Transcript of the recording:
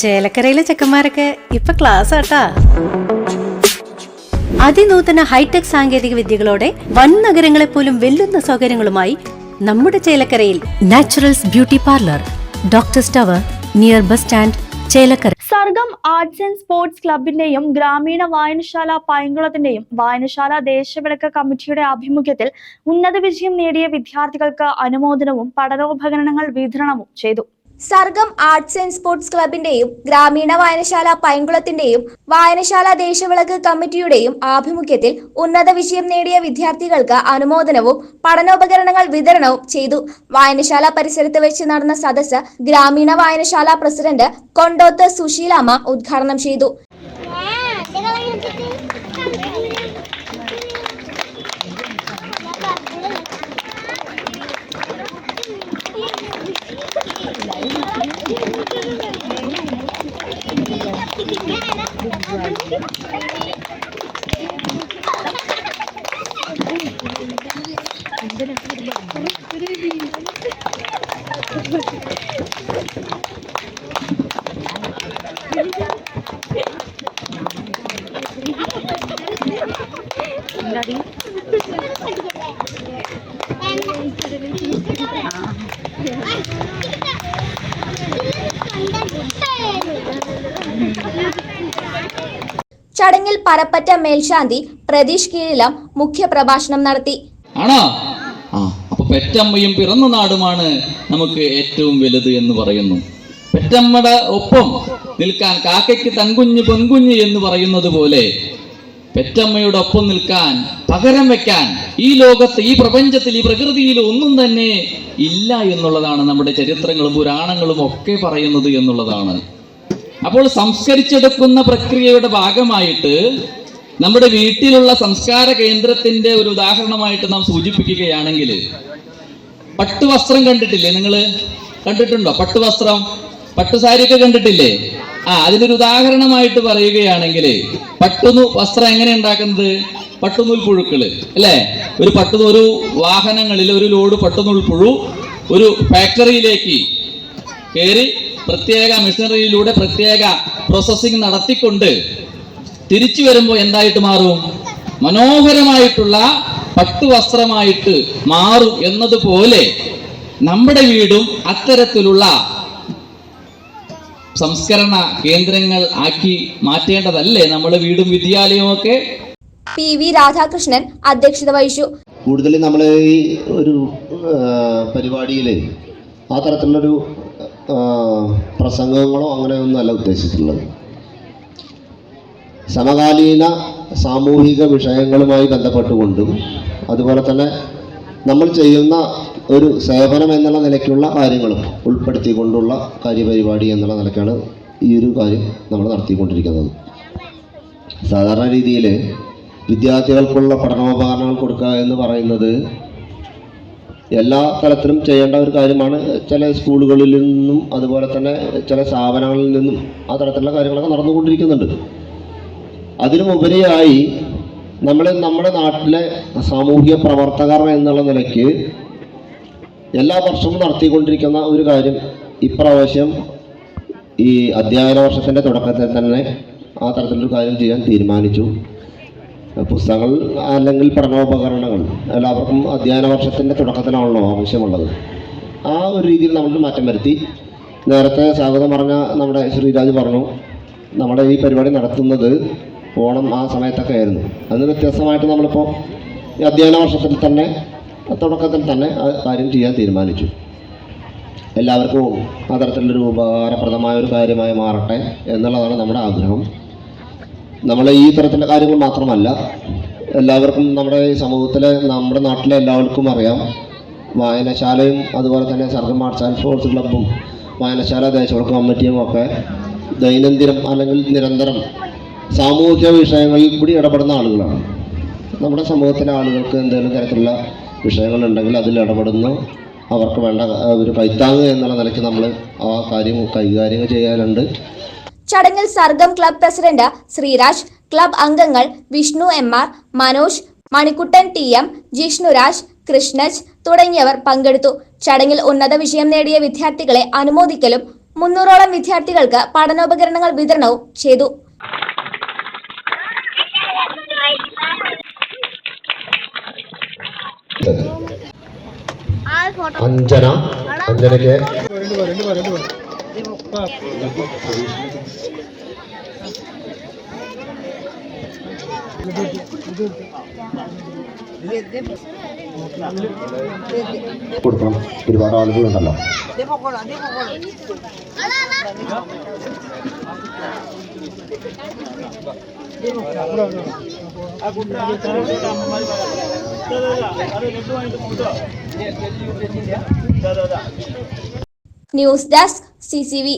ചേലക്കരയിലെ ചെക്കന്മാരൊക്കെ ഇപ്പൊ ക്ലാസ് ആട്ടാ. അതിനൂതന ഹൈടെക് സാങ്കേതിക വിദ്യകളോടെ വൻ നഗരങ്ങളെ പോലും വെല്ലുന്ന സൗകര്യങ്ങളുമായി നമ്മുടെ ചേലക്കരയിൽ naturals beauty parlour doctor tower near bus stand Chelakkara. Sargam arts and sports ക്ലബിന്റെയും ഗ്രാമീണ വായനശാല പൈങ്കുളത്തിന്റെയും വായനശാല ദേശവിളക്ക് കമ്മിറ്റിയുടെ ആഭിമുഖ്യത്തിൽ ഉന്നത വിജയം നേടിയ വിദ്യാർത്ഥികൾക്ക് അനുമോദനവും പഠനോപകരണങ്ങൾ വിതരണവും ചെയ്തു. സർഗം ആർട്സ് ആൻഡ് സ്പോർട്സ് ക്ലബിന്റെയും ഗ്രാമീണ വായനശാല പൈങ്കുളത്തിന്റെയും വായനശാല ദേശവിളക്ക് കമ്മിറ്റിയുടെയും ആഭിമുഖ്യത്തിൽ ഉന്നത വിജയം നേടിയ വിദ്യാർത്ഥികൾക്ക് അനുമോദനവും പഠനോപകരണങ്ങൾ വിതരണവും ചെയ്തു. വായനശാല പരിസരത്ത് വെച്ച് നടന്ന സദസ്സ് ഗ്രാമീണ വായനശാല പ്രസിഡന്റ് കൊണ്ടോത്ത് സുശീലാമ്മ ഉദ്ഘാടനം ചെയ്തു. Daddy. ചടങ്ങിൽ പരപ്പറ്റ മേൽശാന്തി പ്രതീഷ് കീഴിലം മുഖ്യപ്രഭാഷണം നടത്തി. പെറ്റമ്മയും പിറന്ന നാടുമാണ് നമുക്ക് ഏറ്റവും വലുത് എന്ന് പറയുന്നു. പെറ്റമ്മയുടെ ഒപ്പം നിൽക്കാൻ കാക്കയ്ക്ക് തങ്കുഞ്ഞ് പെങ്കുഞ്ഞ് എന്ന് പറയുന്നത് പോലെ പെറ്റമ്മയുടെ ഒപ്പം നിൽക്കാൻ പകരം വെക്കാൻ ഈ ലോകത്ത് ഈ പ്രപഞ്ചത്തിൽ ഈ പ്രകൃതിയിൽ ഒന്നും തന്നെ ഇല്ല എന്നുള്ളതാണ് നമ്മുടെ ചരിത്രങ്ങളും പുരാണങ്ങളും ഒക്കെ പറയുന്നത് എന്നുള്ളതാണ്. അപ്പോൾ സംസ്കരിച്ചെടുക്കുന്ന പ്രക്രിയയുടെ ഭാഗമായിട്ട് നമ്മുടെ വീട്ടിലുള്ള സംസ്കാര കേന്ദ്രത്തിന്റെ ഒരു ഉദാഹരണമായിട്ട് നാം സൂചിപ്പിക്കുകയാണെങ്കിൽ പട്ടുവസ്ത്രം കണ്ടിട്ടില്ലേ നിങ്ങൾ? കണ്ടിട്ടുണ്ടോ? പട്ടുവസ്ത്രം? പട്ടുസാരിയൊക്കെ കണ്ടിട്ടില്ലേ? ആ അതിനൊരു ഉദാഹരണമായിട്ട് പറയുകയാണെങ്കിൽ പട്ടുനൂ വസ്ത്രം എങ്ങനെ ഉണ്ടാക്കുന്നത്? പട്ടുനൂൽ പുഴുക്കൾ അല്ലേ? ഒരു പട്ടു ഒരു വാഹനങ്ങളിൽ ഒരു ലോഡ് പട്ടുനൂൽ പുഴു ഒരു ഫാക്ടറിയിലേക്ക് കയറി പ്രത്യേക മെഷീനറിയിലൂടെ പ്രത്യേക പ്രോസസ്സിംഗ് നടത്തിക്കൊണ്ട് തിരിച്ചു വരുമ്പോൾ എന്തായിട്ട് മാറും? മനോഹരമായിട്ടുള്ള പട്ടുവസ്ത്രമായിട്ട് മാറും എന്നതുപോലെ നമ്മുടെ വീടും അത്തരത്തിലുള്ള സംസ്കരണ കേന്ദ്രങ്ങൾ ആക്കി മാറ്റേണ്ടതല്ലേ? നമ്മുടെ വീടും വിദ്യാലയവും ഒക്കെ പി വി രാധാകൃഷ്ണൻ അധ്യക്ഷത വഹിച്ചു. കൂടുതൽ നമ്മൾ ഈ ഒരു പരിപാടിയിൽ ആ തരത്തിലുള്ളൊരു പ്രസംഗങ്ങളോ അങ്ങനെയൊന്നുമല്ല ഉദ്ദേശിച്ചിട്ടുള്ളത്. സമകാലീന സാമൂഹിക വിഷയങ്ങളുമായി ബന്ധപ്പെട്ടുകൊണ്ടും അതുപോലെ തന്നെ നമ്മൾ ചെയ്യുന്ന ഒരു സേവനം എന്നുള്ള നിലയ്ക്കുള്ള കാര്യങ്ങളും ഉൾപ്പെടുത്തിക്കൊണ്ടുള്ള കാര്യപരിപാടി എന്നുള്ള നിലയ്ക്കാണ് ഈ ഒരു കാര്യം നമ്മൾ നടത്തിക്കൊണ്ടിരിക്കുന്നത്. സാധാരണ രീതിയിൽ വിദ്യാർത്ഥികൾക്കുള്ള പഠനോപകരണങ്ങൾ കൊടുക്കുക എന്ന് പറയുന്നത് എല്ലാ തലത്തിലും ചെയ്യേണ്ട ഒരു കാര്യമാണ് ചില സ്കൂളുകളിൽ നിന്നും അതുപോലെ തന്നെ ചില സ്ഥാപനങ്ങളിൽ നിന്നും ആ തരത്തിലുള്ള കാര്യങ്ങളൊക്കെ നടന്നുകൊണ്ടിരിക്കുന്നുണ്ട്. അതിനുമുപരിയായി നമ്മൾ നമ്മുടെ നാട്ടിലെ സാമൂഹിക പ്രവർത്തകർ എന്നുള്ള നിലയ്ക്ക് എല്ലാ വർഷവും നടത്തിക്കൊണ്ടിരിക്കുന്ന ഒരു കാര്യം ഇപ്രാവശ്യം ഈ അധ്യയന വർഷത്തിന്റെ തുടക്കത്തിൽ തന്നെ ആ തരത്തിലൊരു കാര്യം ചെയ്യാൻ തീരുമാനിച്ചു. പുസ്തകങ്ങൾ അല്ലെങ്കിൽ പഠനോപകരണങ്ങൾ എല്ലാവർക്കും അധ്യയന വർഷത്തിന്റെ തുടക്കത്തിലാണല്ലോ ആവശ്യമുള്ളത്. ആ ഒരു രീതിയിൽ നമ്മൾ മാറ്റം വരുത്തി. നേരത്തെ സ്വാഗതം പറഞ്ഞ നമ്മുടെ ശ്രീരാജ് പറഞ്ഞു നമ്മുടെ ഈ പരിപാടി നടത്തുന്നത് ഓണം ആ സമയത്തൊക്കെ ആയിരുന്നു. അതിന് വ്യത്യസ്തമായിട്ട് നമ്മളിപ്പോൾ ഈ അധ്യയന വർഷത്തിൽ തന്നെ തുടക്കത്തിൽ തന്നെ കാര്യം ചെയ്യാൻ തീരുമാനിച്ചു. എല്ലാവർക്കും അത്തരത്തിലൊരു തരത്തിലൊരു ഉപകാരപ്രദമായ ഒരു കാര്യമായി മാറട്ടെ എന്നുള്ളതാണ് നമ്മുടെ ആഗ്രഹം. നമ്മൾ ഈ തരത്തിലുള്ള കാര്യങ്ങൾ മാത്രമല്ല എല്ലാവർക്കും നമ്മുടെ ഈ സമൂഹത്തിലെ നമ്മുടെ നാട്ടിലെ എല്ലാവർക്കും അറിയാം. വായനശാലയും അതുപോലെ തന്നെ സർഗം ആർട്സ് ആൻഡ് സ്പോർട്സ് ക്ലബ്ബും വായനശാല ദേശവർക്ക് കമ്മിറ്റിയും ഒക്കെ ദൈനംദിനം അല്ലെങ്കിൽ നിരന്തരം സാമൂഹിക വിഷയങ്ങളിൽ കൂടി ഇടപെടുന്ന ആളുകളാണ്. നമ്മുടെ സമൂഹത്തിലെ ആളുകൾക്ക് എന്തെങ്കിലും തരത്തിലുള്ള വിഷയങ്ങളുണ്ടെങ്കിൽ അതിൽ ഇടപെടുന്നു. അവർക്ക് വേണ്ട ഒരു പൈത്താങ് എന്നുള്ള നിലയ്ക്ക് നമ്മൾ ആ കാര്യം കൈകാര്യം ചെയ്യാനുണ്ട് ചടങ്ങിൽ Sargam club president Sreeraj club അംഗങ്ങൾ Vishnu M R Manoj Manikuttan T M Jishnuraj Krishnaj തുടങ്ങിയവർ പങ്കെടുത്തു. ചടങ്ങിൽ ഉന്നത വിജയം നേടിയ വിദ്യാർത്ഥികളെ അനുമോദിക്കലും മുന്നൂറോളം വിദ്യാർത്ഥികൾക്ക് പഠനോപകരണങ്ങൾ വിതരണവും ചെയ്തു. അഞ്ജന അഞ്ജനയ്ക്ക് കൊടുക്കണം. ഒരുപാട് ആളുകളുണ്ടല്ലോ news desk C C V